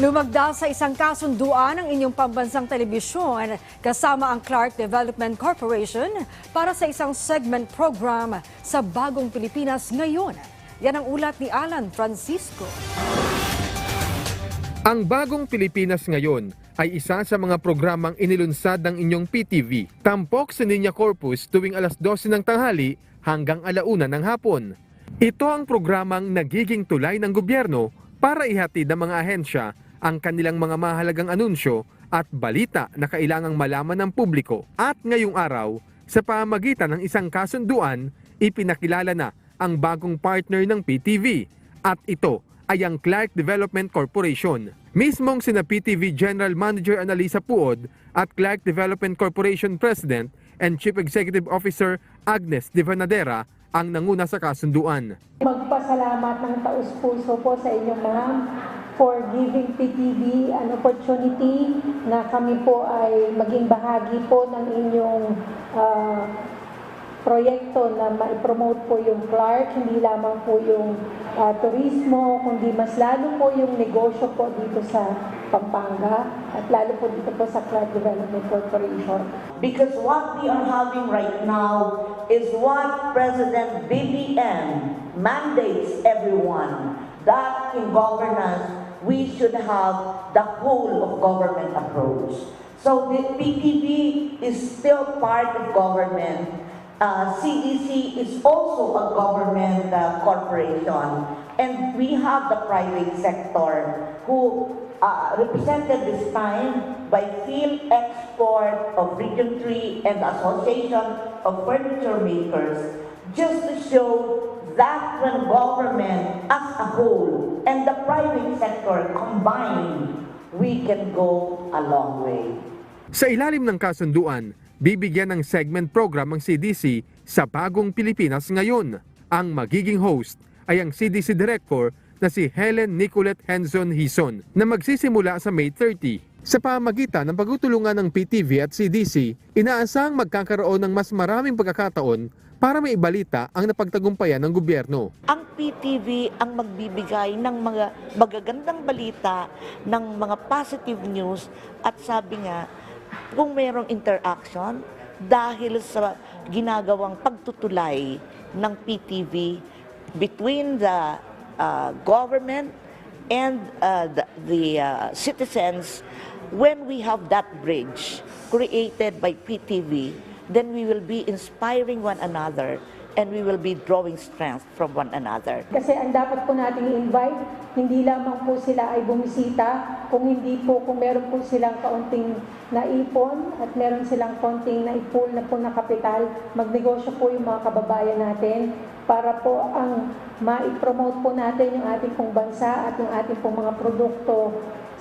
Lumagda sa isang kasunduan ang inyong pambansang telebisyon kasama ang Clark Development Corporation para sa isang segment program sa Bagong Pilipinas ngayon. Yan ang ulat ni Alan Francisco. Ang Bagong Pilipinas ngayon ay isa sa mga programang inilunsad ng inyong PTV. Tampok sa Niña Corpus tuwing alas 12 ng tanghali hanggang alauna ng hapon. Ito ang programang nagiging tulay ng gobyerno para ihatid ng mga ahensya ang kanilang mga mahalagang anunsyo at balita na kailangang malaman ng publiko. At ngayong araw, sa pamagitan ng isang kasunduan, ipinakilala na ang bagong partner ng PTV at ito ay ang Clark Development Corporation. Mismong sina PTV General Manager Analisa Puod at Clark Development Corporation President and Chief Executive Officer Agnes Divanadera ang nanguna sa kasunduan. Magpasalamat ng taus-puso po sa inyo, ma'am, for giving PTV an opportunity na kami po ay maging bahagi po ng inyong ah, proyekto na ma-promote po yung Clark, hindi lamang po yung ah, turismo, kundi mas lalo po yung negosyo po dito sa Pampanga at lalo po dito po sa Clark Development Corporation. Because what we are having right now is what President BBM mandates everyone that in governance we should have the whole of government approach. So the PTV is still part of government. Uh, CDC is also a government uh, corporation. And we have the private sector who uh, represented this time by Field Export of Region 3 and Association of Furniture Makers, just to show that when government as a whole and the private sector combined, we can go a long way. Sa ilalim ng kasunduan, bibigyan ng segment program ang CDC sa Bagong Pilipinas ngayon. Ang magiging host ay ang CDC Director na si Helen Nicolette Henson Hison na magsisimula sa May 30. Sa pamagitan ng pagtutulungan ng PTV at CDC, inaasahang magkakaroon ng mas maraming pagkakataon para maibalita ang napagtagumpayan ng gobyerno. ang PTV ang magbibigay ng mga magagandang balita, ng mga positive news at sabi nga, kung mayroong interaction dahil sa ginagawang pagtutulay ng PTV between the uh, government and uh, the, the uh, citizens, when we have that bridge created by PTV, then we will be inspiring one another and we will be drawing strength from one another. Kasi ang dapat po nating i-invite, hindi lamang po sila ay bumisita, kung hindi po, kung meron po silang kaunting naipon at meron silang konting naipul na po na kapital, magnegosyo po yung mga kababayan natin para po ang ma-promote po natin yung ating pong bansa at yung ating pong mga produkto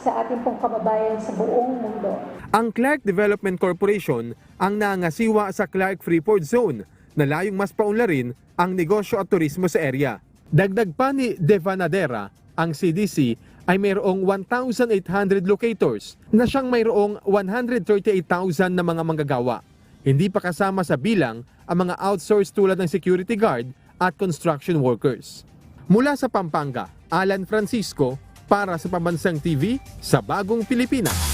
sa ating pong kababayan sa buong mundo. Ang Clark Development Corporation ang nangasiwa sa Clark Freeport Zone na layong mas paunlarin ang negosyo at turismo sa area. Dagdag pa ni Devanadera, ang CDC ay mayroong 1,800 locators na siyang mayroong 138,000 na mga manggagawa. Hindi pa kasama sa bilang ang mga outsourced tulad ng security guard at construction workers. Mula sa Pampanga, Alan Francisco para sa Pambansang TV sa Bagong Pilipinas.